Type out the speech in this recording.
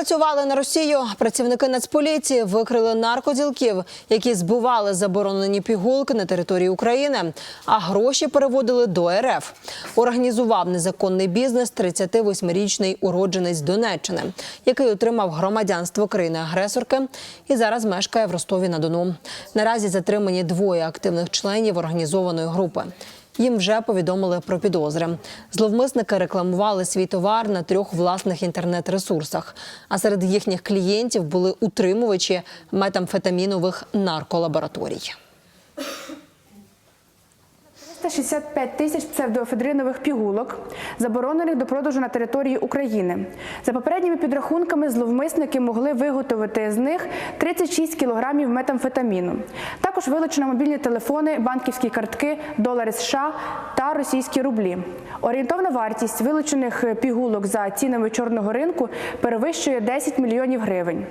Працювали на Росію. Працівники Нацполіції викрили наркоділків, які збували заборонені пігулки на території України, а гроші переводили до РФ. Організував незаконний бізнес 38-річний уродженець Донеччини, який отримав громадянство країни-агресорки і зараз мешкає в Ростові на Дону. Наразі затримані двоє активних членів організованої групи. Їм вже повідомили про підозри. Зловмисники рекламували свій товар на трьох власних інтернет-ресурсах. А серед їхніх клієнтів були утримувачі метамфетамінових нарколабораторій. 365 тисяч псевдоефедринових пігулок, заборонених до продажу на території України. За попередніми підрахунками, зловмисники могли виготовити з них 36 кілограмів метамфетаміну. Також вилучено мобільні телефони, банківські картки, долари США та російські рублі. Орієнтовна вартість вилучених пігулок за цінами чорного ринку перевищує 10 мільйонів гривень.